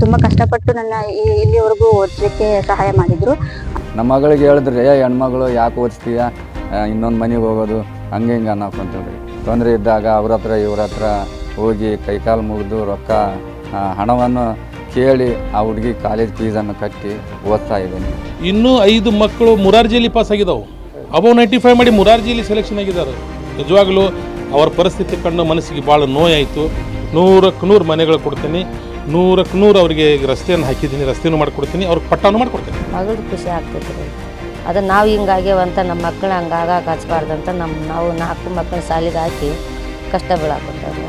ತುಂಬ ಕಷ್ಟಪಟ್ಟು ನನ್ನ ಈ- ಇಲ್ಲಿವರೆಗೂ ಓದಿಸ್ಲಿಕ್ಕೆ ಸಹಾಯ ಮಾಡಿದ್ರು. ನಮ್ಮ ಮಗಳಿಗೆ ಹೇಳಿದ್ರೆ ಏ ಹೆಣ್ಮಗಳು ಯಾಕೆ ಓದಿಸ್ತೀಯ ಇನ್ನೊಂದು ಮನೆಗೆ ಹೋಗೋದು ಹಂಗೆ ಹಿಂಗೆ ಅನ್ನೋಕೊಂತೇಳಿ ತೊಂದರೆ ಇದ್ದಾಗ ಅವ್ರ ಹತ್ರ ಇವ್ರ ಹತ್ರ ಹೋಗಿ ಕೈಕಾಲು ಮುಗಿದು ರೊಕ್ಕ ಹಣವನ್ನು ಕೇಳಿ ಆ ಹುಡುಗಿ ಕಾಲೇಜ್ ಫೀಸನ್ನು ಕಟ್ಟಿ ಓದ್ತಾ ಇದ್ದೀನಿ. ಇನ್ನೂ ಐದು ಮಕ್ಕಳು ಮುರಾರ್ಜಿಯಲ್ಲಿ ಪಾಸ್ ಆಗಿದ್ದಾವೆ ಅಬೌವ್ ನೈಂಟಿ ಫೈವ್ ಮಾಡಿ ಮುರಾರ್ಜಿಯಲ್ಲಿ ಸೆಲೆಕ್ಷನ್ ಆಗಿದ್ದಾರೆ. ನಿಜವಾಗ್ಲೂ ಅವ್ರ ಪರಿಸ್ಥಿತಿ ಕಂಡು ಮನಸ್ಸಿಗೆ ಭಾಳ ನೋಯಾಯಿತು ನೂರಕ್ಕೆ ನೂರು ಮನೆಗಳು ಕೊಡ್ತೀನಿ. ನೂರಕ್ಕೆ ನೂರು ಅವರಿಗೆ ರಸ್ತೆಯನ್ನು ಹಾಕಿದ್ದೀನಿ ರಸ್ತೆಯನ್ನು ಮಾಡಿಕೊಡ್ತೀನಿ ಅವ್ರಿಗೆ ಪಟ್ಟಾನು ಮಾಡಿಕೊಡ್ತೀನಿ. ಮಗಳು ಖುಷಿ ಆಗ್ತೈತೆ ರೀ. ಅದು ನಾವು ಹಿಂಗಾಗ್ಯವಂತ ನಮ್ಮ ಮಕ್ಕಳು ಹಂಗಾಗ ಆಗಾಕ ಹಚ್ಬಾರ್ದಂತ ನಮ್ಮ ನಾವು ನಾಲ್ಕು ಮಕ್ಕಳು ಸಾಲಿಗೆ ಹಾಕಿ ಕಷ್ಟ ಬೀಳಾಕತ್ತವ್ರಿ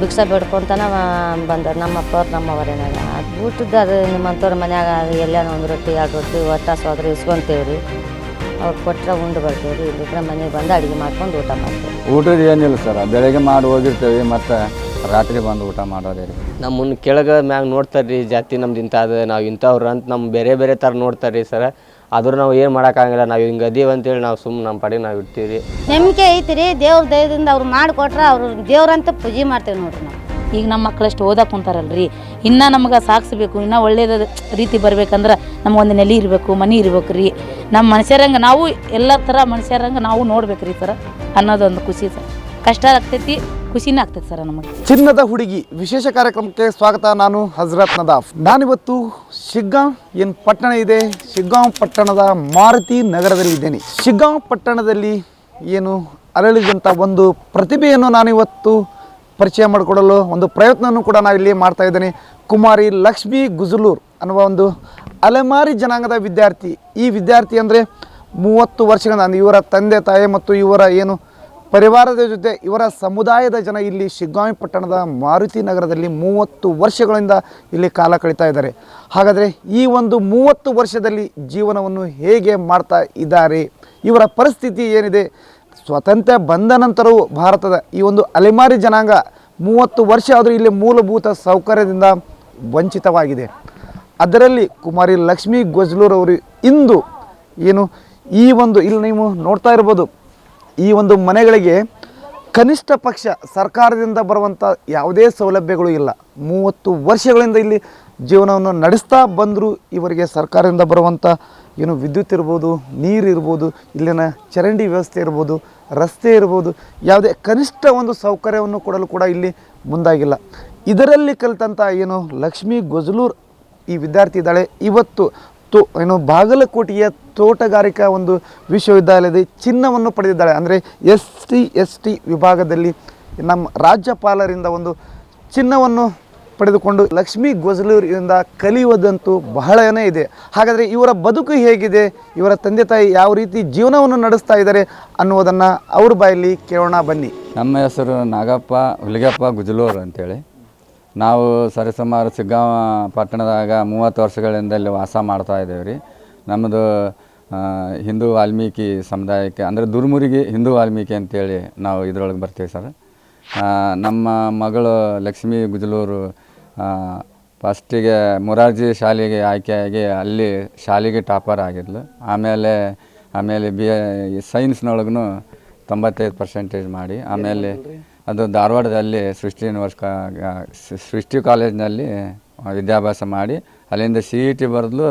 ಭಿಕ್ಷ ಭಿಕ್ಷಾ ಬಂದರು ಬಂದ ನಮ್ಮ ಅಪ್ಪವ್ರು ನಮ್ಮವರೇನಾಗ ಅದು ಊಟದ್ದು ಅದು ನಿಮ್ಮಂಥವ್ರ ಮನ್ಯಾಗ ಎಲ್ಲಾನ ಒಂದು ರೊಟ್ಟಿ ಎರಡು ರೊಟ್ಟಿ ಒಟ್ಟ ಸೋದ್ರೆ ಇಸ್ಕೊಂತೇವೆ ರೀ. ಅವ್ರು ಕೊಟ್ಟರೆ ಉಂಡು ಬರ್ತೇವೆ ರೀ. ಇಲ್ಲಿದ್ರೆ ಮನೆಗೆ ಬಂದು ಅಡುಗೆ ಮಾಡ್ಕೊಂಡು ಊಟ ಮಾಡ್ತೇವೆ. ಊಟದ ಏನಿಲ್ಲ ಸರ್ ಬೆಳಗ್ಗೆ ಮಾಡಿ ಹೋಗಿರ್ತೇವೆ ಮತ್ತು ರಾತ್ರಿ ಬಂದು ಊಟ ಮಾಡೋದೇ ರೀ. ನಮ್ಮನ್ನು ಕೆಳಗೆ ಮ್ಯಾಗ ನೋಡ್ತಾರೆ ರೀ ಜಾತಿ ನಮ್ದು ಇಂಥದ್ದು ನಾವು ಇಂಥವ್ರು ಅಂತ ನಮ್ಮ ಬೇರೆ ಬೇರೆ ಥರ ನೋಡ್ತಾರೆ ರೀ ಸರ. ಆದ್ರೂ ನಾವು ಏನು ಮಾಡೋಕ್ಕಾಗಲ್ಲ ನಾವು ಹಿಂಗೆ ಅದೀವಿ ಅಂತೇಳಿ ನಾವು ಸುಮ್ಮನೆ ನಮ್ಮ ಪಾಡಿಗೆ ನಾವು ಇಡ್ತೀವಿ ರೀ ನಂಬಿಕೆ ಐತಿ ರೀ ದೇವ್ರ ದಯದಿಂದ ಅವ್ರು ಮಾಡಿಕೊಟ್ರೆ ಅವ್ರು ದೇವ್ರಂತ ಪೂಜೆ ಮಾಡ್ತೇವೆ ನೋಡ್ರಿ ನಾವು. ಈಗ ನಮ್ಮ ಮಕ್ಕಳಷ್ಟು ಓದಕ್ಕೆ ಕುಂತಾರಲ್ರಿ. ಇನ್ನೂ ನಮ್ಗೆ ಸಾಗಿಸ್ಬೇಕು ಇನ್ನೂ ಒಳ್ಳೇದ ರೀತಿ ಬರ್ಬೇಕಂದ್ರೆ ನಮಗೊಂದು ನೆಲೆ ಇರಬೇಕು ಮನೆ ಇರ್ಬೇಕು ರೀ ನಮ್ಮ ಮನುಷ್ಯರಂಗೆ ನಾವು ಎಲ್ಲ ಥರ ಮನುಷ್ಯರಂಗೆ ನಾವು ನೋಡ್ಬೇಕು ರೀ ಸರ ಅನ್ನೋದೊಂದು ಖುಷಿ ಸರ್. ಕಷ್ಟ ಆಗ್ತೈತಿ ಖುಷಿನೇ ಆಗ್ತದೆ ಸರ್ ನಮಗೆ. ಚಿನ್ನದ ಹುಡುಗಿ, ವಿಶೇಷ ಕಾರ್ಯಕ್ರಮಕ್ಕೆ ಸ್ವಾಗತ ನಾನು ಹಜರತ್ ನದಾಫ್. ನಾನಿವತ್ತು ಶಿಗ್ಗಾಂವ್ ಏನು ಪಟ್ಟಣ ಇದೆ? ಶಿಗ್ಗಾಂವ್ ಪಟ್ಟಣದ ಮಾರುತಿ ನಗರದಲ್ಲಿ ಇದ್ದೇನೆ. ಶಿಗ್ಗಾಂವ್ ಪಟ್ಟಣದಲ್ಲಿ ಏನು ಅರಳಿದಂಥ ಒಂದು ಪ್ರತಿಭೆಯನ್ನು ನಾನಿವತ್ತು ಪರಿಚಯ ಮಾಡಿಕೊಡಲು ಒಂದು ಪ್ರಯತ್ನವನ್ನು ಕೂಡ ನಾವಿಲ್ಲಿ ಮಾಡ್ತಾ ಇದ್ದೇನೆ. ಕುಮಾರಿ ಲಕ್ಷ್ಮಿ ಗುಜಲೂರ್ ಅನ್ನುವ ಒಂದು ಅಲೆಮಾರಿ ಜನಾಂಗದ ವಿದ್ಯಾರ್ಥಿ. ಈ ವಿದ್ಯಾರ್ಥಿ ಅಂದರೆ ಮೂವತ್ತು ವರ್ಷಗಳ ಇವರ ತಂದೆ ತಾಯಿ ಮತ್ತು ಇವರ ಏನು ಪರಿವಾರದ ಜೊತೆ ಇವರ ಸಮುದಾಯದ ಜನ ಇಲ್ಲಿ ಶಿಗ್ಗಾಂವಿ ಪಟ್ಟಣದ ಮಾರುತಿ ನಗರದಲ್ಲಿ ಮೂವತ್ತು ವರ್ಷಗಳಿಂದ ಇಲ್ಲಿ ಕಾಲ ಕಳೀತಾ ಇದ್ದಾರೆ. ಹಾಗಾದರೆ ಈ ಒಂದು ಮೂವತ್ತು ವರ್ಷದಲ್ಲಿ ಜೀವನವನ್ನು ಹೇಗೆ ಮಾಡ್ತಾ ಇದ್ದಾರೆ, ಇವರ ಪರಿಸ್ಥಿತಿ ಏನಿದೆ, ಸ್ವಾತಂತ್ರ್ಯ ಬಂದ ನಂತರವೂ ಭಾರತದ ಈ ಒಂದು ಅಲೆಮಾರಿ ಜನಾಂಗ ಮೂವತ್ತು ವರ್ಷ ಆದರೂ ಇಲ್ಲಿ ಮೂಲಭೂತ ಸೌಕರ್ಯದಿಂದ ವಂಚಿತವಾಗಿದೆ. ಅದರಲ್ಲಿ ಕುಮಾರಿ ಲಕ್ಷ್ಮೀ ಗೊಜ್ಲೂರವರು ಇಂದು ಏನು ಈ ಒಂದು ಇಲ್ಲಿ ನೀವು ನೋಡ್ತಾ ಇರ್ಬೋದು. ಈ ಒಂದು ಮನೆಗಳಿಗೆ ಕನಿಷ್ಠ ಪಕ್ಷ ಸರ್ಕಾರದಿಂದ ಬರುವಂಥ ಯಾವುದೇ ಸೌಲಭ್ಯಗಳು ಇಲ್ಲ. ಮೂವತ್ತು ವರ್ಷಗಳಿಂದ ಇಲ್ಲಿ ಜೀವನವನ್ನು ನಡೆಸ್ತಾ ಬಂದರೂ ಇವರಿಗೆ ಸರ್ಕಾರದಿಂದ ಬರುವಂಥ ಏನು ವಿದ್ಯುತ್ ಇರ್ಬೋದು, ನೀರು ಇರ್ಬೋದು, ಇಲ್ಲಿನ ಚರಂಡಿ ವ್ಯವಸ್ಥೆ ಇರ್ಬೋದು, ರಸ್ತೆ ಇರ್ಬೋದು, ಯಾವುದೇ ಕನಿಷ್ಠ ಒಂದು ಸೌಕರ್ಯವನ್ನು ಕೊಡಲು ಕೂಡ ಇಲ್ಲಿ ಮುಂದಾಗಿಲ್ಲ. ಇದರಲ್ಲಿ ಕಲಿತಂಥ ಏನು ಲಕ್ಷ್ಮೀ ಗೊಜಲೂರ್ ಈ ವಿದ್ಯಾರ್ಥಿ ಇದ್ದಾಳೆ. ಇವತ್ತು ತೋ ಏನು ಬಾಗಲಕೋಟೆಯ ತೋಟಗಾರಿಕಾ ಒಂದು ವಿಶ್ವವಿದ್ಯಾಲಯದ ಚಿನ್ನವನ್ನು ಪಡೆದಿದ್ದಾಳೆ ಅಂದರೆ ಎಸ್ ಟಿ ಎಸ್ ಟಿ ವಿಭಾಗದಲ್ಲಿ ನಮ್ಮ ರಾಜ್ಯಪಾಲರಿಂದ ಒಂದು ಚಿನ್ನವನ್ನು ಪಡೆದುಕೊಂಡು ಲಕ್ಷ್ಮೀ ಗೊಜಲೂರಿಂದ ಕಲಿಯುವುದಂತೂ ಬಹಳನೇ ಇದೆ. ಹಾಗಾದರೆ ಇವರ ಬದುಕು ಹೇಗಿದೆ? ಇವರ ತಂದೆ ತಾಯಿ ಯಾವ ರೀತಿ ಜೀವನವನ್ನು ನಡೆಸ್ತಾ ಇದ್ದಾರೆ ಅನ್ನುವುದನ್ನು ಅವ್ರ ಬಾಯಲ್ಲಿ ಕೇಳೋಣ ಬನ್ನಿ. ನಮ್ಮ ಹೆಸರು ನಾಗಪ್ಪ, ಹುಲಿಗಪ್ಪ ಗುಜಲೂರ್ ಅಂತೇಳಿ. ನಾವು ಸರಿಸುಮಾರು ಸಿಗ್ಗಾಂವ ಪಟ್ಟಣದಾಗ ಮೂವತ್ತು ವರ್ಷಗಳಿಂದ ಇಲ್ಲಿ ವಾಸ ಮಾಡ್ತಾ ಇದ್ದೇವೆ ರೀ. ನಮ್ಮದು ಹಿಂದೂ ವಾಲ್ಮೀಕಿ ಸಮುದಾಯಕ್ಕೆ, ಅಂದರೆ ದುರ್ಮುರಿಗೆ ಹಿಂದೂ ವಾಲ್ಮೀಕಿ ಅಂತೇಳಿ ನಾವು ಇದ್ರೊಳಗೆ ಬರ್ತೀವಿ ಸರ್. ನಮ್ಮ ಮಗಳು ಲಕ್ಷ್ಮೀ ಗುಜಲೂರು ಫಸ್ಟಿಗೆ ಮೊರಾರ್ಜಿ ಶಾಲೆಗೆ ಆಯ್ಕೆಯಾಗಿ ಅಲ್ಲಿ ಶಾಲೆಗೆ ಟಾಪರ್ ಆಗಿದ್ಲು. ಆಮೇಲೆ ಆಮೇಲೆ ಬಿ ಎ ಸೈನ್ಸ್ನೊಳಗೂ ತೊಂಬತ್ತೈದು ಪರ್ಸೆಂಟೇಜ್ ಮಾಡಿ. ಆಮೇಲೆ ಅದು ಧಾರವಾಡದಲ್ಲಿ ಸೃಷ್ಟಿ ಯೂನಿವರ್ಸ್ ಸೃಷ್ಟಿ ಕಾಲೇಜಿನಲ್ಲಿ ವಿದ್ಯಾಭ್ಯಾಸ ಮಾಡಿ, ಅಲ್ಲಿಂದ ಸಿ ಇ ಟಿ ಬರೆದು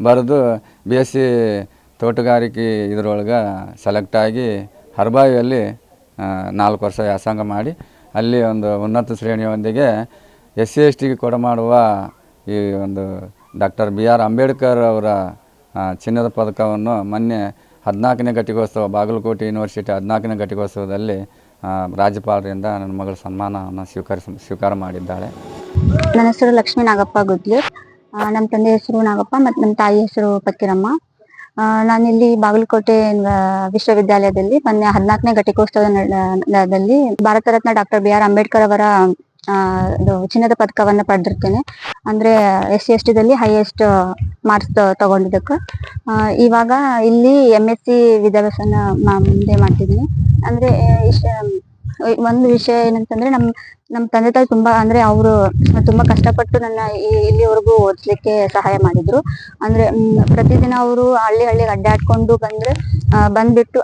ಬರೆದು ಬಿ ಎಸ್ ಸಿ ತೋಟಗಾರಿಕೆ ಇದರೊಳಗೆ ಸೆಲೆಕ್ಟ್ ಆಗಿ ಹರ್ಬಾವಿಯಲ್ಲಿ ನಾಲ್ಕು ವರ್ಷ ವ್ಯಾಸಂಗ ಮಾಡಿ, ಅಲ್ಲಿ ಒಂದು ಉನ್ನತ ಶ್ರೇಣಿಯೊಂದಿಗೆ ಎಸ್ ಸಿ ಎಸ್ ಟಿಗೆ ಕೊಡಮಾಡುವ ಈ ಒಂದು ಡಾಕ್ಟರ್ ಬಿ ಆರ್ ಅಂಬೇಡ್ಕರ್ ಅವರ ಚಿನ್ನದ ಪದಕವನ್ನು ಮೊನ್ನೆ ಹದಿನಾಲ್ಕನೇ ಘಟಿಕೋತ್ಸವ, ಬಾಗಲಕೋಟೆ ಯೂನಿವರ್ಸಿಟಿ ಹದಿನಾಲ್ಕನೇ ಘಟಿಕೋತ್ಸವದಲ್ಲಿ ರಾಜ್ಯಪಾಲರಿಂದ ನನ್ನ ಮಗಳ ಸನ್ಮಾನವನ್ನು ಸ್ವೀಕರಿಸ ಸ್ವೀಕಾರ ಮಾಡಿದ್ದಾಳೆ. ನನ್ನ ಹೆಸರು ಲಕ್ಷ್ಮೀ ನಾಗಪ್ಪ ಗುದ್ಲಿ. ನಮ್ಮ ತಂದೆ ಹೆಸರು ನಾಗಪ್ಪ ಮತ್ತು ನಮ್ಮ ತಾಯಿ ಹೆಸರು ಪಕ್ಕಿರಮ್ಮ. ನಾನಿಲ್ಲಿ ಬಾಗಲಕೋಟೆ ವಿಶ್ವವಿದ್ಯಾಲಯದಲ್ಲಿ ಮೊನ್ನೆ ಹದಿನಾಲ್ಕನೇ ಘಟಿಕೋತ್ಸವದಲ್ಲಿ Bharat Ratna doctor B R Ambedkar ಅವರ ಇದು ಚಿನ್ನದ ಪದಕವನ್ನ ಪಡೆದಿರ್ತೇನೆ. ಅಂದ್ರೆ ಎಸ್ ಸಿ ಎಸ್ ಟಿದಲ್ಲಿ ಹೈಯೆಸ್ಟ್ ಮಾರ್ಕ್ಸ್ ತಗೊಂಡಿದ್ದಕ್ಕೆ. ಇವಾಗ ಇಲ್ಲಿ ಎಂ ಎಸ್ ಸಿ ವಿದ್ಯಾಭ್ಯಾಸನ ಮುಂದೆ ಮಾಡ್ತಿದ್ದೀನಿ. ಅಂದ್ರೆ ಇಷ್ಟ ಒಂದು ವಿಷಯ ಏನಂತಂದ್ರೆ ನಮ್ ನಮ್ ತಂದೆ ತಾಯಿ ತುಂಬಾ ಅಂದ್ರೆ ಅವರು ತುಂಬಾ ಕಷ್ಟಪಟ್ಟು ನನ್ನ ಇಲ್ಲಿವರೆಗೂ ಓದಿಸ್ಲಿಕ್ಕೆ ಸಹಾಯ ಮಾಡಿದ್ರು. ಅಂದ್ರೆ ಪ್ರತಿದಿನ ಅವರು ಹಳ್ಳಿ ಹಳ್ಳಿಗೆ ಅಡ್ಡಾಡ್ಕೊಂಡು ಬಂದ್ರೆ ಬಂದ್ಬಿಟ್ಟು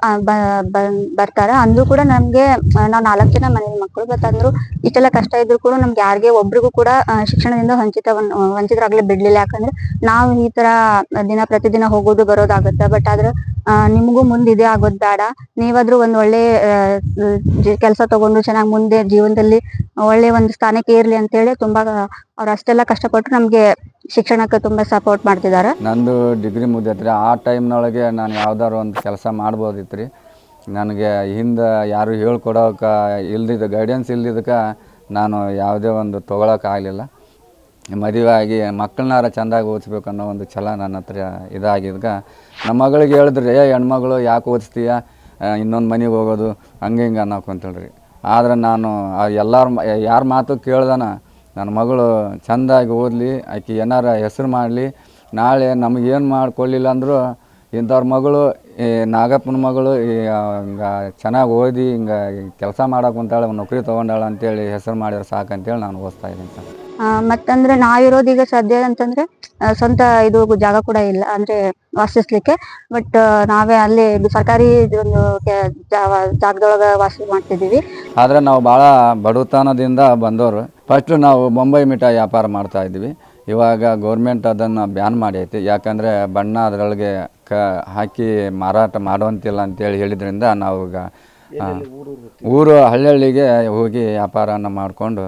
ಬರ್ತಾರೆ. ಅಂದ್ರೂ ಕೂಡ ನಮ್ಗೆ ನಾವ್ ನಾಲ್ಕು ಜನ ಮನೆ ಮಕ್ಕಳು. ಬಟ್ ಅಂದ್ರು ಇಷ್ಟೆಲ್ಲ ಕಷ್ಟ ಇದ್ರು ಕೂಡ ನಮ್ಗೆ ಯಾರಿಗೆ ಒಬ್ರಿಗೂ ಕೂಡ ಶಿಕ್ಷಣದಿಂದ ವಂಚಿತ ವಂಚಿತರಾಗ್ಲೇ ಬಿಡ್ಲಿಲ್ಲ. ಯಾಕಂದ್ರೆ ನಾವು ಈ ತರ ದಿನ ಪ್ರತಿದಿನ ಹೋಗೋದು ಬರೋದಾಗತ್ತ. ಬಟ್ ಆದ್ರೆ ನಿಮ್ಗೂ ಮುಂದೆ ಇದೇ ಆಗೋದ್ ಬೇಡ. ನೀವಾದ್ರೂ ಒಂದ್ ಒಳ್ಳೆ ಕೆಲಸ ತಗೊಂಡು ಚೆನ್ನಾಗಿ ಮುಂದೆ ಜೀವನದಲ್ಲಿ ಒಳ್ಳೆ ಒಂದು ಸ್ಥಾನಕ್ಕೆ ಇರ್ಲಿ ಅಂತ ಹೇಳಿ ತುಂಬಾ ಅವ್ರು ಅಷ್ಟೆಲ್ಲ ಕಷ್ಟಪಟ್ಟು ನಮ್ಗೆ ಶಿಕ್ಷಣಕ್ಕೆ ತುಂಬಾ ಸಪೋರ್ಟ್ ಮಾಡ್ತಿದ್ದಾರೆ. ನಂದು ಡಿಗ್ರಿ ಮುಗಿದ್ರೆ ಆ ಟೈಮ್ನೊಳಗೆ ನಾನು ಯಾವ್ದಾರು ಒಂದು ಕೆಲಸ ಮಾಡ್ಬೋದಿತ್ತು ರೀ ನನಗೆ ಹಿಂದೆ ಯಾರು ಹೇಳ್ಕೊಡೋಕೆ ಇಲ್ದಿದ್ದ ಗೈಡೆನ್ಸ್ ಇಲ್ದಿದ್ದಕ್ಕೆ ನಾನು ಯಾವುದೇ ಒಂದು ತೊಗೊಳಕ್ಕಾಗಲಿಲ್ಲ ಮದುವೆ ಆಗಿ ಮಕ್ಕಳನ್ನಾರ ಚೆಂದಾಗಿ ಓದಿಸ್ಬೇಕು ಅನ್ನೋ ಒಂದು ಛಲ ನನ್ನ ಹತ್ರ ಇದಾಗಿದ್ಕ ನಮ್ಮ ಮಗಳಿಗೆ ಹೇಳಿದ್ರೆ, ಏ, ಹೆಣ್ಮಗಳು ಯಾಕೆ ಓದಿಸ್ತೀಯ? ಇನ್ನೊಂದು ಮನೆಗೆ ಹೋಗೋದು, ಹಂಗೆ ಹಿಂಗೆ ಅನ್ನೋಕೊಂತೇಳ್ರಿ ಆದ್ರೆ ನಾನು ಎಲ್ಲರ ಯಾರ ಮಾತು ಕೇಳ್ದನ ನನ್ನ ಮಗಳು ಚೆಂದಾಗಿ ಓದಲಿ, ಆಕೆ ಏನಾರ ಹೆಸರು ಮಾಡಲಿ, ನಾಳೆ ನಮಗೇನು ಮಾಡಿಕೊಳ್ಳಿಲ್ಲ ಅಂದರೂ, ಇಂಥವ್ರ ಮಗಳು, ಈ ನಾಗಪ್ಪನ ಮಗಳು, ಈ ಹಿಂಗೆ ಚೆನ್ನಾಗಿ ಓದಿ, ಹಿಂಗೆ ಕೆಲಸ ಮಾಡಕ್ಕೆ ಕುಂತಾಳೆ ನೌಕರಿ ತೊಗೊಂಡಾಳೆ ಅಂತೇಳಿ ಹೆಸರು ಮಾಡಿದ್ರೆ ಸಾಕಂತೇಳಿ ನಾನು ಓದ್ತಾ ಇದ್ದೀನಿ ಸರ್. ಮತ್ತಂದ್ರೆ ನಾವಿರೋದು ಈಗ ಸದ್ಯ ಅಂತಂದ್ರೆ ಆ, ಸ್ವಂತ ಇದು ಜಾಗ ಕೂಡ ಇಲ್ಲ ಅಂದ್ರೆ ವಾಸಿಸ್ಲಿಕ್ಕೆ. ಬಟ್ ನಾವೇ ಅಲ್ಲಿ ಸರ್ಕಾರಿ ಜಾವ- ಜಾಗದೊಳಗ ವಾಸ ಮಾಡ್ತಿದೀವಿ ಆದ್ರೆ ನಾವು ಬಹಳ ಬಡತನದಿಂದ ಬಂದವರು. ಫಸ್ಟ್ ನಾವು ಮುಂಬೈ ಮಿಠಾಯಿ ವ್ಯಾಪಾರ ಮಾಡ್ತಾ ಇದ್ವಿ ಇವಾಗ ಗೌರ್ಮೆಂಟ್ ಅದನ್ನು ಬ್ಯಾನ್ ಮಾಡೈತಿ ಯಾಕಂದರೆ ಬಣ್ಣ ಅದರೊಳಗೆ ಕ ಹಾಕಿ ಮಾರಾಟ ಮಾಡುವಂತಿಲ್ಲ ಅಂತೇಳಿ ಹೇಳಿದ್ರಿಂದ ನಾವು ಈಗ ಊರು ಹಳ್ಳಿಗೆ ಹೋಗಿ ವ್ಯಾಪಾರನ ಮಾಡಿಕೊಂಡು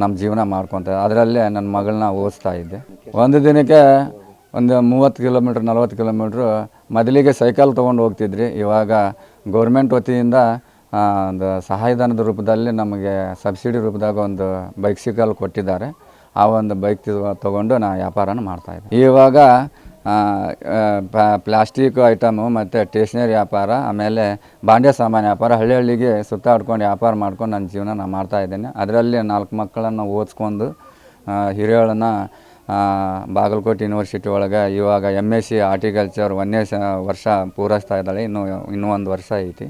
ನಮ್ಮ ಜೀವನ ಮಾಡ್ಕೊತ, ಅದರಲ್ಲೇ ನನ್ನ ಮಗಳನ್ನ ಓದಿಸ್ತಾ ಇದ್ದೆ. ಒಂದು ದಿನಕ್ಕೆ ಒಂದು ಮೂವತ್ತು ಕಿಲೋಮೀಟ್ರ್, ನಲ್ವತ್ತು ಕಿಲೋಮೀಟ್ರ್ ಮೊದಲಿಗೆ ಸೈಕಲ್ ತೊಗೊಂಡು ಹೋಗ್ತಿದ್ರಿ. ಇವಾಗ ಗೌರ್ಮೆಂಟ್ ವತಿಯಿಂದ ಒಂದು ಸಹಾಯಧನದ ರೂಪದಲ್ಲಿ ನಮಗೆ ಸಬ್ಸಿಡಿ ರೂಪದಾಗ ಒಂದು ಬೈಕ್ ಸೈಕಲ್ ಕೊಟ್ಟಿದ್ದಾರೆ. ಆ ಒಂದು ಬೈಕ್ ತಗೊಂಡು ನಾ ವ್ಯಾಪಾರನ ಮಾಡ್ತಾಯಿದ್ದೆ ಇವಾಗ ಪ್ಲಾಸ್ಟಿಕ್ ಐಟಮು ಮತ್ತು ಟೇಷ್ನರಿ ವ್ಯಾಪಾರ, ಆಮೇಲೆ ಬಾಂಡೆ ಸಾಮಾನು ವ್ಯಾಪಾರ, ಹಳ್ಳಿ ಹಳ್ಳಿಗೆ ಸುತ್ತಾಡ್ಕೊಂಡು ವ್ಯಾಪಾರ ಮಾಡ್ಕೊಂಡು ನನ್ನ ಜೀವನ ನಾನು ಮಾಡ್ತಾಯಿದ್ದೇನೆ ಅದರಲ್ಲಿ ನಾಲ್ಕು ಮಕ್ಕಳನ್ನು ಓದಿಸ್ಕೊಂಡು ಹಿರಿಯಳನ್ನ ಬಾಗಲಕೋಟೆ ಯೂನಿವರ್ಸಿಟಿ ಒಳಗೆ ಇವಾಗ ಎಂ ಎಸ್ ಸಿ ಆರ್ಟಿಕಲ್ಚರ್ ಒಂದನೇ ಸ, ವರ್ಷ ಪೂರೈಸ್ತಾ ಇದ್ದಾಳೆ. ಇನ್ನೂ ಇನ್ನೂ ಒಂದು ವರ್ಷ ಐತಿ.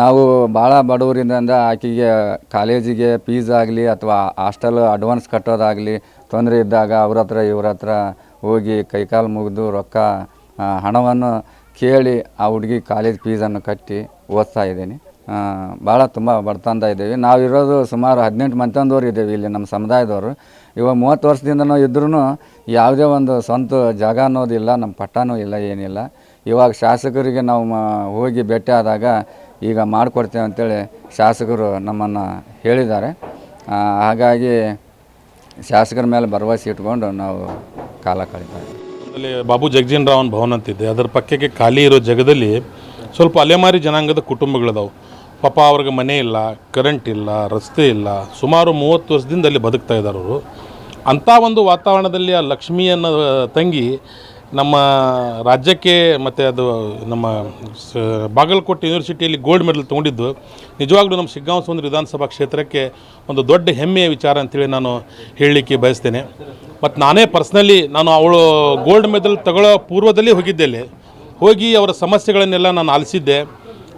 ನಾವು ಭಾಳ ಬಡವರಿಂದ ಆಕೆಗೆ ಕಾಲೇಜಿಗೆ ಫೀಸ್ ಆಗಲಿ ಅಥವಾ ಹಾಸ್ಟೆಲ್ ಅಡ್ವಾನ್ಸ್ ಕಟ್ಟೋದಾಗಲಿ ತೊಂದರೆ ಇದ್ದಾಗ ಅವ್ರ ಹತ್ರ, ಇವ್ರ ಹತ್ರ ಹೋಗಿ ಕೈಕಾಲು ಮುಗಿದು ರೊಕ್ಕ ಹಣವನ್ನು ಕೇಳಿ ಆ ಹುಡುಗಿ ಕಾಲೇಜ್ ಫೀಸನ್ನು ಕಟ್ಟಿ ಓದ್ತಾ ಇದ್ದೀನಿ. ಭಾಳ ತುಂಬ ಬಡತನದ ಇದ್ದೀವಿ. ನಾವಿರೋದು ಸುಮಾರು ಹದಿನೆಂಟು ಮಂತಂದವ್ರು ಇದ್ದೀವಿ ಇಲ್ಲಿ ನಮ್ಮ ಸಮುದಾಯದವರು. ಇವಾಗ ಮೂವತ್ತು ವರ್ಷದಿಂದನೂ ಇದ್ರೂ ಯಾವುದೇ ಒಂದು ಸ್ವಂತ ಜಾಗ ಅನ್ನೋದಿಲ್ಲ ನಮ್ಮ ಪಟ್ಟನೂ ಇಲ್ಲ, ಏನಿಲ್ಲ. ಇವಾಗ ಶಾಸಕರಿಗೆ ನಾವು ಹೋಗಿ ಭೇಟಿ ಆದಾಗ ಈಗ ಮಾಡಿಕೊಡ್ತೇವೆ ಅಂತೇಳಿ ಶಾಸಕರು ನಮ್ಮನ್ನು ಹೇಳಿದ್ದಾರೆ. ಹಾಗಾಗಿ ಶಾಸಕರ ಮೇಲೆ ಭರವಸೆ ಇಟ್ಕೊಂಡು ನಾವು ಕಾಲ ಕಳೀತಾ ಬಾಬು ಜಗಜೀನ್ ರಾವ್ ಭವನ ಅಂತಿದೆ. ಅದರ ಪಕ್ಕಕ್ಕೆ ಖಾಲಿ ಇರೋ ಜಾಗದಲ್ಲಿ ಸ್ವಲ್ಪ ಅಲೆಮಾರಿ ಜನಾಂಗದ ಕುಟುಂಬಗಳಿದಾವೆ. ಪಾಪ ಅವ್ರಿಗೆ ಮನೆ ಇಲ್ಲ ಕರೆಂಟ್ ಇಲ್ಲ, ರಸ್ತೆ ಇಲ್ಲ. ಸುಮಾರು ಮೂವತ್ತು ವರ್ಷದಿಂದ ಅಲ್ಲಿ ಬದುಕ್ತಾ ಇದ್ದಾರೆ ಅವರು. ಅಂಥ ಒಂದು ವಾತಾವರಣದಲ್ಲಿ ಆ ಲಕ್ಷ್ಮಿ ಅನ್ನೋ ತಂಗಿ ನಮ್ಮ ರಾಜ್ಯಕ್ಕೆ ಮತ್ತು ಅದು ನಮ್ಮ ಬಾಗಲಕೋಟೆ ಯೂನಿವರ್ಸಿಟಿಯಲ್ಲಿ ಗೋಲ್ಡ್ ಮೆಡಲ್ ತೊಗೊಂಡಿದ್ದು. ನಿಜವಾಗ್ಲೂ ನಮ್ಮ ಶಿಗ್ಗಾಂವ್ ಸುಂದರ ವಿಧಾನಸಭಾ ಕ್ಷೇತ್ರಕ್ಕೆ ಒಂದು ದೊಡ್ಡ ಹೆಮ್ಮೆಯ ವಿಚಾರ ಅಂತೇಳಿ ನಾನು ಹೇಳಲಿಕ್ಕೆ ಬಯಸ್ತೇನೆ. ಮತ್ತು ನಾನೇ ಪರ್ಸ್ನಲಿ ನಾನು ಅವಳು ಗೋಲ್ಡ್ ಮೆಡಲ್ ತಗೊಳ್ಳೋ ಪೂರ್ವದಲ್ಲಿ ಹೋಗಿದ್ದೆ ಅಲ್ಲಿ. ಹೋಗಿ ಅವರ ಸಮಸ್ಯೆಗಳನ್ನೆಲ್ಲ ನಾನು ಆಲಿಸಿದ್ದೆ.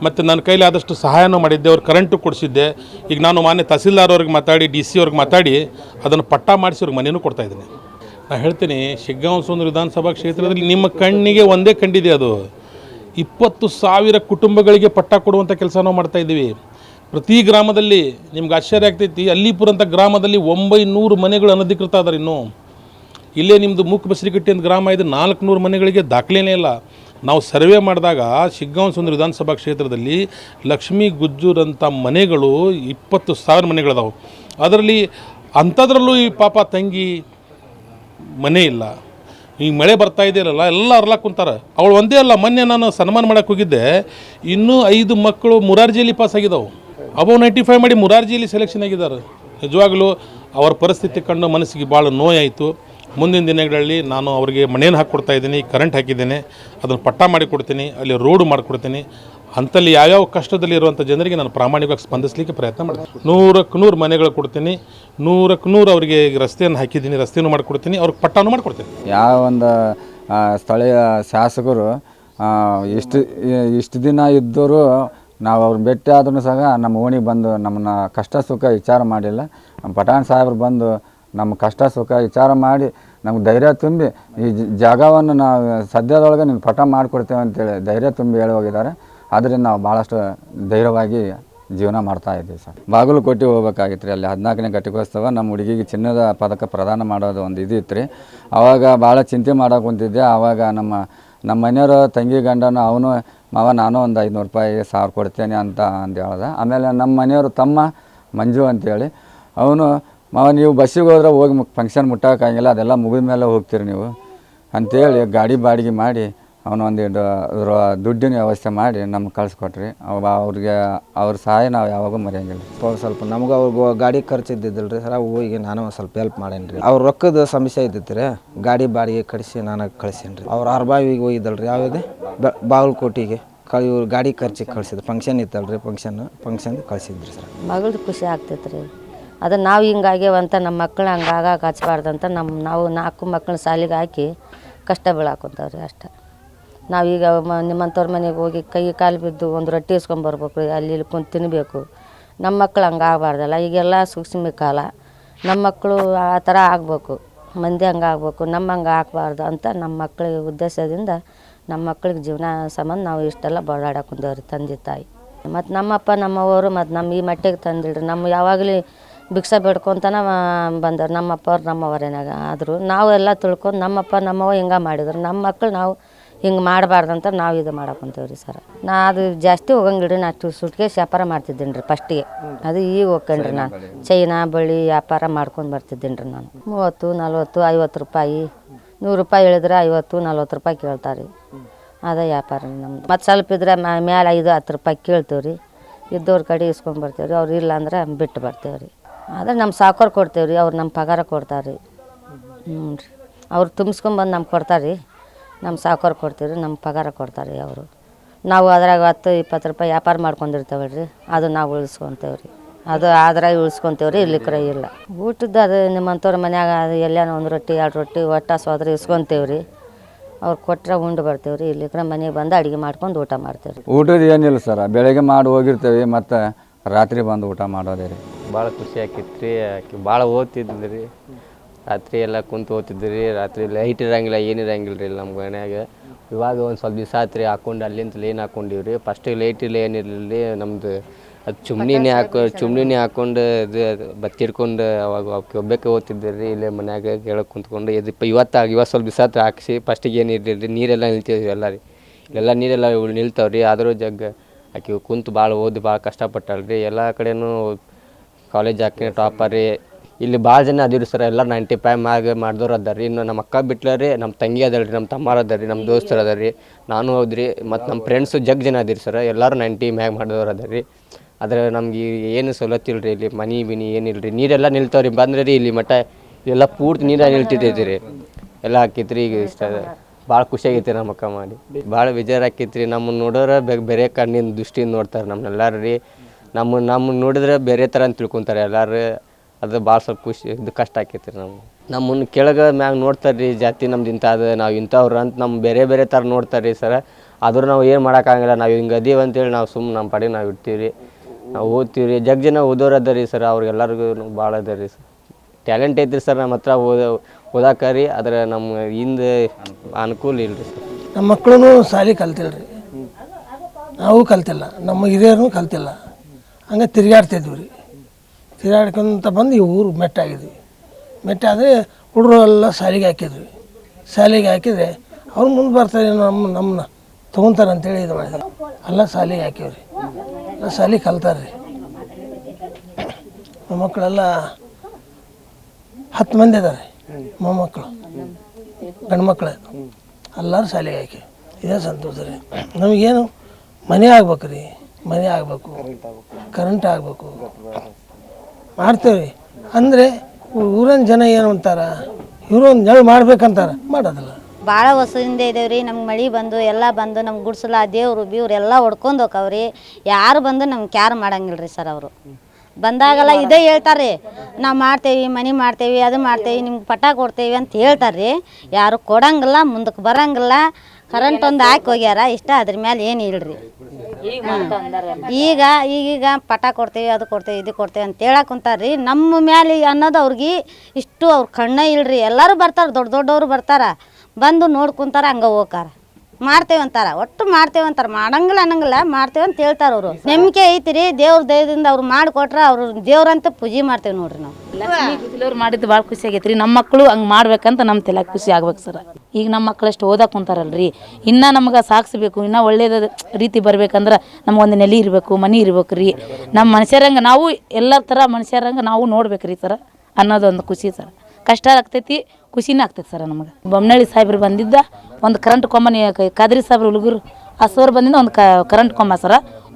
ಮತ್ತು ನನ್ನ ಕೈಲಿ ಆದಷ್ಟು ಸಹಾಯನೂ ಮಾಡಿದ್ದೆ. ಅವ್ರು ಕರೆಂಟು ಕೊಡಿಸಿದ್ದೆ. ಈಗ ನಾನು ಮಾನ್ಯ ತಹಸೀಲ್ದಾರ್ ಅವ್ರಿಗೆ ಮಾತಾಡಿ, ಡಿ ಸಿ ಅವ್ರಿಗೆ ಮಾತಾಡಿ, ಅದನ್ನು ಪಟ್ಟ ಮಾಡಿಸಿ ಅವ್ರಿಗೆ ಮನೆಯೂ ಕೊಡ್ತಾ ನಾನು ಹೇಳ್ತೀನಿ ಶಿಗ್ಗಾಂವ ಸುಂದರ ವಿಧಾನಸಭಾ ಕ್ಷೇತ್ರದಲ್ಲಿ ನಿಮ್ಮ ಕಣ್ಣಿಗೆ ಒಂದೇ ಕಂಡಿದೆ ಅದು. ಇಪ್ಪತ್ತು ಸಾವಿರ ಕುಟುಂಬಗಳಿಗೆ ಪಟ್ಟ ಕೊಡುವಂಥ ಕೆಲಸ ನಾವು ಮಾಡ್ತಾ ಇದ್ದೀವಿ. ಪ್ರತಿ ಗ್ರಾಮದಲ್ಲಿ ನಿಮ್ಗೆ ಆಶ್ಚರ್ಯ ಆಗ್ತೈತಿ, ಅಲ್ಲಿಪುರ ಅಂತ ಗ್ರಾಮದಲ್ಲಿ ಒಂಬೈನೂರು ಮನೆಗಳು ಅನಧಿಕೃತ ಅದಾರೆ ಇನ್ನು. ಇಲ್ಲೇ ನಿಮ್ಮದು ಮೂಕ್ ಬಸರಿಕಟ್ಟಿ ಅಂತ ಗ್ರಾಮ ಇದೆ, ನಾಲ್ಕುನೂರು ಮನೆಗಳಿಗೆ ದಾಖಲೆನೇ ಇಲ್ಲ. ನಾವು ಸರ್ವೆ ಮಾಡಿದಾಗ ಶಿಗ್ಗಾಂವ ಸುಂದರ ವಿಧಾನಸಭಾ ಕ್ಷೇತ್ರದಲ್ಲಿ ಲಕ್ಷ್ಮೀ ಗುಜ್ಜೂರ್ ಅಂತ ಮನೆಗಳು ಇಪ್ಪತ್ತು ಸಾವಿರ ಮನೆಗಳದಾವೆ. ಅದರಲ್ಲಿ ಅಂಥದ್ರಲ್ಲೂ ಈ ಪಾಪ ತಂಗಿ ಮನೆ ಇಲ್ಲ. ಈಗ ಮಳೆ ಬರ್ತಾ ಇದೆಯಲ್ಲ ಎಲ್ಲ ಅರ್ಲಾಕ್ ಕುಂತಾರ. ಅವಳು ಒಂದೇ ಅಲ್ಲ, ಮೊನ್ನೆ ನಾನು ಸನ್ಮಾನ ಮಾಡಕ್ಕೆ ಹೋಗಿದ್ದೆ. ಇನ್ನೂ ಐದು ಮಕ್ಕಳು ಮುರಾರ್ಜಿಯಲ್ಲಿ ಪಾಸ್ ಆಗಿದ್ದಾವೆ ಅಬೋ ನೈಂಟಿ ಮಾಡಿ ಮುರಾರ್ಜಿಯಲ್ಲಿ ಸೆಲೆಕ್ಷನ್ ಆಗಿದ್ದಾರೆ. ನಿಜವಾಗಲೂ ಅವರ ಪರಿಸ್ಥಿತಿ ಕಂಡು ಮನಸ್ಸಿಗೆ ಭಾಳ ನೋಯಾಯಿತು ಮುಂದಿನ ದಿನಗಳಲ್ಲಿ ನಾನು ಅವರಿಗೆ ಮನೇನ ಹಾಕ್ಕೊಡ್ತಾ ಇದ್ದೀನಿ ಕರೆಂಟ್ ಹಾಕಿದ್ದೇನೆ. ಅದನ್ನು ಪಟ್ಟ ಮಾಡಿ ಕೊಡ್ತೀನಿ, ಅಲ್ಲಿ ರೋಡು ಮಾಡಿಕೊಡ್ತೀನಿ. ಅಂಥಲ್ಲಿ ಯಾವ್ಯಾವ ಕಷ್ಟದಲ್ಲಿ ಇರುವಂಥ ಜನರಿಗೆ ನಾನು ಪ್ರಾಮಾಣಿಕವಾಗಿ ಸ್ಪಂದಿಸಲಿಕ್ಕೆ ಪ್ರಯತ್ನ ಮಾಡ್ತೀನಿ. ನೂರಕ್ಕೆ ನೂರು ಮನೆಗಳು ಕೊಡ್ತೀನಿ, ನೂರಕ್ಕೆ ನೂರು ಅವರಿಗೆ ರಸ್ತೆಯನ್ನು ಹಾಕಿದ್ದೀನಿ ರಸ್ತೆಯನ್ನು ಮಾಡಿಕೊಡ್ತೀನಿ, ಅವ್ರಿಗೆ ಪಟ್ಟಾನು ಮಾಡಿಕೊಡ್ತೀನಿ. ಯಾವ ಒಂದು ಸ್ಥಳೀಯ ಶಾಸಕರು ಇಷ್ಟು ಇಷ್ಟು ದಿನ ಇದ್ದರೂ ನಾವು ಅವ್ರನ್ನ ಭೇಟಿ ಆದ್ರೂ ಸಹ ನಮ್ಮ ಓಣಿಗೆ ಬಂದು ನಮ್ಮನ್ನ ಕಷ್ಟ ಸುಖ ವಿಚಾರ ಮಾಡಿಲ್ಲ. ನಮ್ಮ ಪಠಾಣ್ ಸಾಹೇಬ್ರು ಬಂದು ನಮ್ಮ ಕಷ್ಟ ಸುಖ ವಿಚಾರ ಮಾಡಿ ನಮ್ಗೆ ಧೈರ್ಯ ತುಂಬಿ ಈ ಜಾಗವನ್ನು ನಾವು ಸದ್ಯದೊಳಗೆ ನಿಮ್ಗೆ ಪಟ ಮಾಡಿಕೊಡ್ತೇವೆ ಅಂತೇಳಿ ಧೈರ್ಯ ತುಂಬಿ ಹೇಳಿ ಹೋಗಿದ್ದಾರೆ. ಆದ್ದರಿಂದ ನಾವು ಭಾಳಷ್ಟು ಧೈರ್ಯವಾಗಿ ಜೀವನ ಮಾಡ್ತಾ ಇದ್ದೀವಿ ಸರ್. ಬಾಗಲಕೋಟೆ ಹೋಗ್ಬೇಕಾಗಿತ್ತು ರೀ ಅಲ್ಲಿ ಹದಿನಾಲ್ಕನೇ ಘಟಿಕೋತ್ಸವ, ನಮ್ಮ ಹುಡುಗಿಗೆ ಚಿನ್ನದ ಪದಕ ಪ್ರದಾನ ಮಾಡೋದು ಒಂದು ಇದು ಇತ್ತು ರೀ ಅವಾಗ ಭಾಳ ಚಿಂತೆ ಮಾಡೋಕೆ ಕುಂತಿದ್ದೆ ಆವಾಗ ನಮ್ಮ ನಮ್ಮ ಮನೆಯವರು ತಂಗಿ ಗಂಡನ, ಅವನು, ಮಾವ, ನಾನು ಒಂದು ಐದುನೂರು ರೂಪಾಯಿ ಸಾವಿರ ಕೊಡ್ತೇನೆ ಅಂತ ಅಂತ ಹೇಳ್ದೆ. ಆಮೇಲೆ ನಮ್ಮ ಮನೆಯವರು ತಮ್ಮ ಮಂಜು ಅಂತೇಳಿ, ಅವನು, ಮಾವ, ನೀವು ಬಸ್ಸಿಗೆ ಹೋದ್ರೆ ಹೋಗಿ ಫಂಕ್ಷನ್ ಮುಟ್ಟೋಕ್ಕಾಗಿಲ್ಲ ಅದೆಲ್ಲ ಮುಗಿದ ಮೇಲೆ ಹೋಗ್ತೀರಿ ನೀವು. ಅಂತೇಳಿ ಗಾಡಿ ಬಾಡಿಗೆ ಮಾಡಿ ಅವನು ಒಂದಿಷ್ಟು ಅದ್ರ ದುಡ್ಡಿನ ವ್ಯವಸ್ಥೆ ಮಾಡಿ ನಮ್ಗೆ ಕಳಿಸ್ಕೊಟ್ರಿ. ಅವ ಅವ್ರಿಗೆ ಅವ್ರ ಸಹಾಯ ನಾವು ಯಾವಾಗೂ ಮರೆಯಂಗಿಲ್ಲ. ಸ್ವಲ್ಪ ಸ್ವಲ್ಪ ನಮ್ಗೆ ಅವ್ರಿಗೆ ಗಾಡಿ ಖರ್ಚು ಇದ್ದಿದ್ದಿಲ್ಲ ರೀ ಸರ್ ಹೋಗಿ ನಾನು ಒಂದು ಸ್ವಲ್ಪ ಹೆಲ್ಪ್ ಮಾಡೇನಿ ರೀ ಅವ್ರ ರೊಕ್ಕದ ಸಮಸ್ಯೆ ಇದ್ದಿತ್ತು ರೀ ಗಾಡಿ ಬಾಡಿಗೆ ಕಳಿಸಿ ನಾನು ಕಳಿಸೇನಿ ರೀ ಅವ್ರು ಅರ್ಬಾವಿಗೆ ಹೋಗಿದ್ದಲ್ಲ ರೀ ಯಾವುದೇ ಬಾಗಲಕೋಟಿಗೆ. ಕಳಿ ಇವ್ರು ಗಾಡಿ ಖರ್ಚಿಗೆ ಕಳ್ಸಿದ್ರು ಫಂಕ್ಷನ್ ಇತ್ತಲ್ಲ ರೀ ಫಂಕ್ಷನ್ ಫಂಕ್ಷನ್ ಕಳ್ಸಿದ್ರಿ ಸರ್. ಮಗಳದು ಖುಷಿ ಆಗ್ತೈತೆ ರೀ ಅದು ನಾವು ಹಿಂಗಾಗ್ಯವಂತ ನಮ್ಮ ಮಕ್ಕಳು ಹಂಗಾಗ ಆಗಾಕ ಹಚ್ಬಾರ್ದಂತ ನಮ್ಮ ನಾವು ನಾಲ್ಕು ಮಕ್ಕಳು ಸಾಲಿಗೆ ಹಾಕಿ ಕಷ್ಟ ಬೀಳಾಕೊಂತವ್ರಿ ಅಷ್ಟೆ. ನಾವೀಗ ಮ, ನಿಮ್ಮಂಥವ್ರ ಮನೆಗೆ ಹೋಗಿ ಕೈ ಕಾಲು ಬಿದ್ದು ಒಂದು ರೊಟ್ಟಿ ಇಸ್ಕೊಂಬರ್ಬೇಕು ಅಲ್ಲಿ ಇಲ್ಲಿ ಕುಂತು ತಿನ್ನಬೇಕು ನಮ್ಮ ಮಕ್ಳು ಹಂಗೆ ಆಗಬಾರ್ದಲ್ಲ, ಈಗೆಲ್ಲ ಸೂಕ್ಷ್ಮ ಕಾಲ. ನಮ್ಮ ಮಕ್ಕಳು ಆ ಥರ ಆಗಬೇಕು, ಮಂದಿ ಹಂಗೆ ಆಗಬೇಕು ನಮ್ಮ ಹಂಗೆ ಆಗಬಾರ್ದು ಅಂತ ನಮ್ಮ ಮಕ್ಳಿಗೆ ಉದ್ದೇಶದಿಂದ ನಮ್ಮ ಮಕ್ಳಿಗೆ ಜೀವನ ಸಂಬಂಧ ನಾವು ಇಷ್ಟೆಲ್ಲ ಬಡಾಡಕ್ಕೆ ಕುಂದೇವ್ರಿ ತಂದೆ ತಾಯಿ. ಮತ್ತು ನಮ್ಮಪ್ಪ, ನಮ್ಮವರು, ಮತ್ತು ನಮ್ಮ ಈ ಮಟ್ಟಿಗೆ ತಂದಿಡ್ರಿ ನಮ್ಮ ಯಾವಾಗಲೂ ಭಿಕ್ಷೆ ಬೇಡ್ಕೊತನ ಬಂದವ್ರು ನಮ್ಮಪ್ಪ ಅವ್ರು ನಮ್ಮವರೇನಾಗ ಆದರೂ ನಾವು ಎಲ್ಲ ತಿಳ್ಕೊಂಡು ನಮ್ಮಪ್ಪ, ನಮ್ಮವ್ವ ಹಿಂಗೆ ಮಾಡಿದ್ರು ನಮ್ಮ ಮಕ್ಳು ನಾವು ಹಿಂಗೆ ಮಾಡಬಾರ್ದಂತ ನಾವು ಇದು ಮಾಡಕ್ಕಂತೇವೆ ರೀ ಸರ್. ನಾ ಅದು ಜಾಸ್ತಿ ಹೋಗಂಗಿಲ್ರಿ ನಾ ಟು ಸುಟ್ಕೇಸ್ ವ್ಯಾಪಾರ ಮಾಡ್ತಿದ್ದೀನಿ ರೀ ಫಸ್ಟಿಗೆ ಅದು ಈಗ ಹೋಗ್ಕಂಡ್ರಿ ನಾನು. ಚೈನಾ ಬಳಿ ವ್ಯಾಪಾರ ಮಾಡ್ಕೊಂಡು ಬರ್ತಿದ್ದೀನಿ ರೀ ನಾನು. ಮೂವತ್ತು ನಲ್ವತ್ತು ಐವತ್ತು ರೂಪಾಯಿ. ನೂರು ರೂಪಾಯಿ ಹೇಳಿದ್ರೆ ಐವತ್ತು ನಲ್ವತ್ತು ರೂಪಾಯಿ ಕೇಳ್ತಾರೆ ರೀ ಅದೇ ವ್ಯಾಪಾರ ನಮ್ದು. ಮತ್ತು ಸ್ವಲ್ಪ ಇದ್ರೆ ಮ್ಯಾಲೆ ಐದು ಹತ್ತು ರೂಪಾಯಿ ಕೇಳ್ತೇವೆ ರೀ ಇದ್ದವ್ರ ಕಡೆ ಇಸ್ಕೊಂಡು ಬರ್ತೀವಿ ರೀ ಅವ್ರು ಇಲ್ಲ ಅಂದ್ರೆ ಬಿಟ್ಟು ಬರ್ತೇವೆ ರೀ ಆದ್ರೆ ನಮ್ಮ ಸಾಕೋರು ಕೊಡ್ತೇವೆ ರೀ ಅವ್ರು ನಮ್ಮ ಪಗಾರ ಕೊಡ್ತಾರೆ ರೀ ಹ್ಞೂ ರೀ. ಅವ್ರು ತುಂಬಿಸ್ಕೊಂಬಂದು ನಮ್ಗೆ ಕೊಡ್ತಾರೆ ರೀ ನಮ್ಮ ಸಾಕೋರು ಕೊಡ್ತೀವ್ರಿ ರೀ ನಮ್ಮ ಪಗಾರ ಕೊಡ್ತಾರೆ ರೀ ಅವರು. ನಾವು ಅದ್ರಾಗ ಹತ್ತು ಇಪ್ಪತ್ತು ರೂಪಾಯಿ ವ್ಯಾಪಾರ ಮಾಡ್ಕೊಂಡಿರ್ತೇವೆ ರೀ ಅದು ನಾವು ಉಳಿಸ್ಕೊತೇವೆ ರೀ ಅದು ಅದ್ರಾಗ ಉಳಿಸ್ಕೊತೇವ್ರಿ ಇಲ್ಲಿಕ್ರೆ ಇಲ್ಲ. ಊಟದ್ದು ಅದು ನಿಮ್ಮಂಥವ್ರ ಮನ್ಯಾಗ ಅದು ಎಲ್ಲೇನೋ ಒಂದು ರೊಟ್ಟಿ ಎರಡು ರೊಟ್ಟಿ ಒಟ್ಟ ಸೋದ್ರೆ ಇಸ್ಕೊತೇವ್ರಿ. ಅವ್ರು ಕೊಟ್ಟರೆ ಉಂಡು ಬರ್ತೀವಿ ರೀ ಇಲ್ಲಿಕ್ರೆ ಮನೆಗೆ ಬಂದು ಅಡುಗೆ ಮಾಡ್ಕೊಂಡು ಊಟ ಮಾಡ್ತೇವೆ ರೀ ಊಟದ ಏನಿಲ್ಲ ಸರ್ ಬೆಳಗ್ಗೆ ಮಾಡಿ ಹೋಗಿರ್ತೇವೆ ಮತ್ತು ರಾತ್ರಿ ಬಂದು ಊಟ ಮಾಡೋದೇ ರೀ. ಭಾಳ ಖುಷಿ ಆಕಿತ್ತು ರೀ ಆಕಿ ಭಾಳ ಓದ್ತಿದ್ಲು ರೀ. ರಾತ್ರಿ ಎಲ್ಲ ಕುಂತು ಓದ್ತಿದ್ವಿ ರೀ ರಾತ್ರಿ ಲೈಟ್ ಇರಂಗಿಲ್ಲ ಏನು ಇರಂಗಿಲ್ಲ ರೀ ನಮ್ಮ ಮನ್ಯಾಗ? ಇವಾಗ ಒಂದು ಸ್ವಲ್ಪ ದಿವಸ ಆತ್ರಿ ರೀ ಹಾಕೊಂಡು ಅಲ್ಲಿಂದ ಲೇನ್ ಹಾಕೊಂಡಿವಿ ರೀ ಫಸ್ಟಿಗೆ ಲೈಟ್ ಇಲ್ಲ ಏನಿರಲಿಲ್ಲ ರೀ ನಮ್ಮದು ಅದು ಚುಮ್ನಿನೇ ಹಾಕೊ ಚುಮ್ನಿನೇ ಹಾಕೊಂಡು ಇದು ಅದು ಬತ್ತಿಡ್ಕೊಂಡು ಅವಾಗ ಅವಕ್ಕೆ ಒಬ್ಬಕ್ಕೆ ಓದ್ತಿದ್ದೆ ರೀ ಇಲ್ಲೇ ಮನ್ಯಾಗ ಕೇಳಕ್ಕೆ ಕುಂತ್ಕೊಂಡು ಇದು ಇವತ್ತು ಇವತ್ತು ಸ್ವಲ್ಪ ದಿವಸ ಆತು ಹಾಕಿಸಿ ಫಸ್ಟಿಗೆ ಏನು ಇರಲಿಲ್ಲ ರೀ ನೀರೆಲ್ಲ ನಿಲ್ತಿದ್ವಿ ಎಲ್ಲ ರೀ. ಇಲ್ಲೆಲ್ಲ ನೀರೆಲ್ಲ ಇವು ನಿಲ್ತಾವೆ ರೀ ಆದರೂ ಜಗ್ಗ ಆಕೆ ಕುಂತು ಭಾಳ ಓದಿ ಭಾಳ ಕಷ್ಟಪಟ್ಟಾಳೆ ರೀ ಎಲ್ಲ ಕಡೆನೂ ಕಾಲೇಜ್ ಹಾಕಿ ಟಾಪರ್ ರೀ. ಇಲ್ಲಿ ಭಾಳ ಜನ ಅದಿರಿ ಸರ್ ಎಲ್ಲ ನೈಂಟಿ ಫೈವ್ ಮ್ಯಾಗ ಮಾಡಿದವ್ರು ಅದಾರ ರೀ. ಇನ್ನು ನಮ್ಮ ಅಕ್ಕ ಬಿಟ್ಲ ರೀ ನಮ್ಮ ತಂಗಿ ಅದಾಳ ರೀ ನಮ್ಮ ತಮ್ಮಾರು ಅದಾರ ರೀ ನಮ್ಮ ದೋಸ್ತರು ಅದಾರ ರೀ, ನಾನು ಹೋದ್ರಿ ಮತ್ತು ನಮ್ಮ ಫ್ರೆಂಡ್ಸು ಜಗ್ ಜನ ಅದೀರಿ ಸರ್, ಎಲ್ಲರೂ ನೈಂಟಿ ಮ್ಯಾಗ ಮಾಡಿದವ್ರು ಅದಾರ ರೀ. ಆದರೆ ನಮ್ಗೆ ಏನು ಸವಲತ್ತು ಇಲ್ಲ ರೀ ಇಲ್ಲಿ, ಮನೆ ಬಿನಿ ಏನಿಲ್ಲ ರೀ ನೀರೆಲ್ಲ ನಿಲ್ತಾವ್ರಿ ಬಂದ್ರೆ ರೀ ಇಲ್ಲಿ ಮಠ ಎಲ್ಲ ಪೂರ್ತಿ ನೀರ ನಿಲ್ತಿದ್ದೈತಿ ರೀ. ಎಲ್ಲ ಹಾಕಿತ್ತು ರೀ ಈಗ ಇಷ್ಟ ಭಾಳ ಖುಷಿ ಆಗೈತಿ ನಮ್ಮ ಅಕ್ಕ ಮಾಡಿ. ಭಾಳ ಬೇಜಾರು ಆಕೈತಿ ರೀ ನಮ್ಮನ್ನು ನೋಡೋರ ಬೇರೆ ಕಣ್ಣಿನ ದೃಷ್ಟಿಯಿಂದ ನೋಡ್ತಾರೆ ನಮ್ಮನ್ನೆಲ್ಲರೂ ರೀ. ನಮ್ಮ ನಮ್ಮನ್ನು ನೋಡಿದ್ರೆ ಬೇರೆ ಥರ ಅಂತ ತಿಳ್ಕೊತಾರೆ ಎಲ್ಲರೂ. ಅದು ಭಾಳ ಸ್ವಲ್ಪ ಖುಷಿ, ಇದು ಕಷ್ಟ ಆಕೈತಿ ರೀ ನಮ್ಗೆ. ನಮ್ಮನ್ನು ಕೆಳಗೆ ಮ್ಯಾಗ ನೋಡ್ತಾರೆ ರೀ ಜಾತಿ ನಮ್ದು ಇಂಥ ಅದು, ನಾವು ಇಂಥವ್ರು ಅಂತ ನಮ್ಮ ಬೇರೆ ಬೇರೆ ಥರ ನೋಡ್ತಾರೆ ರೀ ಸರ. ಆದರೂ ನಾವು ಏನು ಮಾಡೋಕ್ಕಾಗಲ್ಲ ನಾವು ಹಿಂಗೆ ಅದೀವಿ ಅಂತೇಳಿ ನಾವು ಸುಮ್ಮನೆ ನಮ್ಮ ಪಡೆ ನಾವು ಇಡ್ತೀವಿ ರೀ ನಾವು ಓದ್ತೀವಿ ರೀ ಜಗ್ ಜನ ಓದೋರು ಅದ ರೀ ಸರ್, ಅವ್ರಿಗೆಲ್ಲರಿಗೂ ಭಾಳ ಅದ ರೀ ಸರ್. ಟ್ಯಾಲೆಂಟ್ ಐತ್ರಿ ಸರ್ ನಮ್ಮ ಹತ್ರ ಓದ ಓದಾಕ ರೀ ಆದರೆ ನಮ್ಮ ಹಿಂದೆ ಅನುಕೂಲ ಇಲ್ಲ ರೀ ಸರ್. ನಮ್ಮ ಮಕ್ಕಳು ಶಾಲೆ ಕಲ್ತಿಲ್ಲ ರೀ ನಾವು ಕಲ್ತಿಲ್ಲ, ನಮ್ಮ ಹಿರಿಯರು ಕಲ್ತಿಲ್ಲ. ಹಂಗೆ ತಿರುಗಾಡ್ತಿದ್ವಿ ರೀ. ತಿರುಗಾಡ್ಕೊಂತ ಬಂದು ಈ ಊರು ಮೆಟ್ಟಾಗಿದ್ವಿ. ಮೆಟ್ಟಾದರೆ ಹುಡುಗರು ಎಲ್ಲ ಶಾಲೆಗೆ ಹಾಕಿದ್ವಿ. ಶಾಲೆಗೆ ಹಾಕಿದರೆ ಅವ್ರು ಮುಂದೆ ಬರ್ತಾರೆ ನಮ್ಮ ನಮ್ಮನ್ನ ತೊಗೊಂತಾರೆ ಅಂತೇಳಿ ಇದು ಮಾಡಿದ್ರು ಎಲ್ಲ ಶಾಲೆಗೆ ಹಾಕಿವ್ರಿ. ಎಲ್ಲ ಶಾಲೆ ಕಲ್ತಾರೆ ರೀ ಮೊಮ್ಮಕ್ಕಳೆಲ್ಲ ಹತ್ತು ಮಂದಿ ಇದ್ದಾರೆ ಮೊಮ್ಮಕ್ಕಳು ಗಂಡ್ಮಕ್ಳು. ಎಲ್ಲರೂ ಸಾಲಿಗೆ ಹಾಕಿ. ಇದೇ ಸಂತೋಷ ರೀ. ನಮಗೇನು ಮನೆ ಆಗ್ಬೇಕು ರೀ ಮನೆ ಆಗಬೇಕು. ಕರೆಂಟ್ ಆಗಬೇಕು. ಮಾಡ್ತೇವೆ. ರೀ ಅಂದರೆ ಊರಿನ ಜನ ಏನು ಅಂತಾರ? ಇವರು ಒಂದು ಮಾಡ್ಬೇಕಂತಾರ. ಮಾಡೋದಿಲ್ಲ. ಭಾಳ ಹೊಸದಿಂದ ಇದೇವೆ ರೀ ನಮ್ಗೆ ಮಳೆ ಬಂದು, ಎಲ್ಲ ಬಂದು ನಮ್ಗೆ ಗುಡ್ಸಲ, ದೇವ್ರು, ಬೀವ್ರು ಎಲ್ಲ ಹೊಡ್ಕೊಂಡು ಹೋಗವ್ರಿ ಯಾರು ಬಂದು ನಮ್ಗೆ ಕ್ಯಾರ್ ಮಾಡಂಗಿಲ್ಲ ರೀ ಸರ್ ಅವರು. ಬಂದಾಗೆಲ್ಲ ಇದೇ ಹೇಳ್ತಾರೆ ನಾವು ಮಾಡ್ತೇವೆ, ಮನೆ ಮಾಡ್ತೇವೆ, ಅದು ಮಾಡ್ತೇವೆ, ನಿಮ್ಗೆ ಪಟ್ಟ ಕೊಡ್ತೇವೆ ಅಂತ ಹೇಳ್ತಾರೆ ರೀ ಯಾರು ಕೊಡಂಗಿಲ್ಲ ಮುಂದಕ್ಕೆ ಬರಂಗಿಲ್ಲ. ಕರೆಂಟ್ ಒಂದು ಹಾಕಿ ಹೋಗ್ಯಾರ ಇಷ್ಟ ಅದ್ರ ಮೇಲೆ ಏನು ಇಲ್ರಿ. ಈಗ ಈಗೀಗ ಪಟ ಕೊಡ್ತೀವಿ ಅದು ಕೊಡ್ತೀವಿ ಇದು ಕೊಡ್ತೀವಿ ಅಂತ ಹೇಳಕ್ ಕುಂತಾರ್ರಿ. ನಮ್ಮ ಮ್ಯಾಲೆ ಅನ್ನೋದು ಅವ್ರಿಗೆ ಇಷ್ಟು ಅವ್ರ ಕಣ್ಣ ಇಲ್ರಿ. ಎಲ್ಲರೂ ಬರ್ತಾರೆ ದೊಡ್ಡ ದೊಡ್ಡವರು ಬರ್ತಾರೆ. ಬಂದು ನೋಡ್ಕೊಂತಾರ ಹಂಗೆ ಹೋಗಾರ ಮಾಡ್ತೇವೆ ಅಂತಾರ ಒಟ್ಟು ಮಾಡ್ತೇವೆ ಅಂತಾರ ಮಾಡಂಗಿಲ್ಲ ಅನ್ನಂಗಿಲ್ಲ, ಮಾಡ್ತೇವೆ ಅಂತ ಹೇಳ್ತಾರ ಅವರು. ನಂಬಿಕೆ ಐತಿರಿ, ದೇವ್ರ ದಯದಿಂದ ಅವ್ರು ಮಾಡಿಕೊಟ್ರ ಅವ್ರು ದೇವ್ರಂತ ಪೂಜೆ ಮಾಡ್ತೇವೆ ನೋಡ್ರಿ ನಾವು. ಲಕ್ಷ್ಮೀ ಮಾಡಿದ್ದು ಭಾಳ ಖುಷಿ ಆಗೈತ್ರಿ. ನಮ್ಮ ಮಕ್ಕಳು ಹಂಗೆ ಮಾಡ್ಬೇಕಂತ ನಮ್ಮ ತಲೆ ಖುಷಿ ಆಗ್ಬೇಕು ಸರ್. ಈಗ ನಮ್ಮ ಮಕ್ಳು ಅಷ್ಟು ಓದಕ್ಕೆ ಕುಂತಾರಲ್ರಿ. ಇನ್ನೂ ನಮ್ಗೆ ಸಾಕ್ಸ್ಬೇಕು, ಇನ್ನೂ ಒಳ್ಳೇದ ರೀತಿ ಬರ್ಬೇಕಂದ್ರೆ ನಮ್ಗೊಂದು ನೆಲೆ ಇರಬೇಕು, ಮನೆ ಇರ್ಬೇಕು ರೀ ನಮ್ಮ ಮನುಷ್ಯರಂಗೆ ನಾವು ಎಲ್ಲ ಥರ ಮನುಷ್ಯರಂಗೆ ನಾವು ನೋಡ್ಬೇಕು ರೀ ಸರ್ ಅನ್ನೋದೊಂದು ಖುಷಿ ಸರ್. ಕಷ್ಟ ಆಗ್ತೈತಿ ಖುಷಿನೇ ಆಗ್ತೈತೆ ಸರ್ ನಮಗೆ. ಬೊಮ್ಮನಳ್ಳಿ ಸಾಹೇಬ್ರು ಬಂದಿದ್ದ, ಒಂದು ಕರೆಂಟ್ ಕೊಂಬನಿ ಕಾದ್ರಿ ಸಾಹೇಬ್ರು ಹುಡುಗರು ಹಸೋರು ಬಂದಿದ್ದ, ಒಂದು ಕರೆಂಟ್ ಕೊಂಬ ಸರ.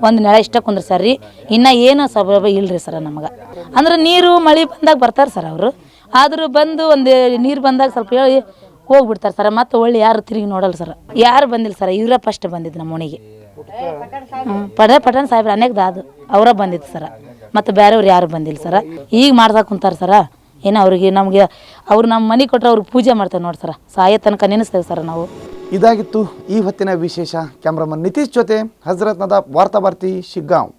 ಒಂದು ನೆಳ ಇಷ್ಟ ಕುಂದ್ರ ಸರ್ ರೀ. ಇನ್ನು ಏನು ಸೌಲಭ್ಯ ಇಲ್ರಿ ಸರ ನಮಗೆ. ಅಂದ್ರೆ ನೀರು, ಮಳೆ ಬಂದಾಗ ಬರ್ತಾರೆ ಸರ್ ಅವರು. ಆದರೂ ಬಂದು ಒಂದು ನೀರು ಬಂದಾಗ ಸ್ವಲ್ಪ ಹೇಳಿ ಹೋಗ್ಬಿಡ್ತಾರೆ ಸರ್. ಮತ್ತೆ ಒಳ್ಳೆ ಯಾರು ತಿರುಗಿ ನೋಡಲ್ಲ ಸರ್. ಯಾರು ಬಂದಿಲ್ಲ ಸರ್. ಇವರ ಫಸ್ಟ್ ಬಂದಿದ್ದು ನಮ್ಮ ಮನೆಗೆ. ಪಡ ಪಟನ್ ಸಾಹೇಬ್ರು ಅನೇಕದ ಅದು ಅವರ ಬಂದಿತ್ತು ಸರ್. ಮತ್ತು ಬೇರೆಯವ್ರು ಯಾರು ಬಂದಿಲ್ಲ ಸರ್. ಈಗ ಮಾಡ್ಸಕ್ಕೆ ಕುಂತಾರೆ ಸರ. ಏನೋ ಅವ್ರಿಗೆ ನಮಗೆ, ಅವ್ರು ನಮ್ಮ ಮನೆ ಕೊಟ್ಟರೆ ಅವ್ರಿಗೆ ಪೂಜೆ ಮಾಡ್ತಾರೆ ನೋಡಿ ಸರ. ಸಾಯೋ ತನಕ ನೆನೆಸ್ತೇವೆ ಸರ್ ನಾವು. ಇದಾಗಿತ್ತು ಈ ಹೊತ್ತಿನ ವಿಶೇಷ. ಕ್ಯಾಮ್ರಾಮನ್ ನಿತೀಶ್ ಜೊತೆ ಹಜರತ್ನದ ನದಾಬ್ ವಾರ್ತಾ ಭಾರತಿ ಶಿಗ್ಗಾಂವ್.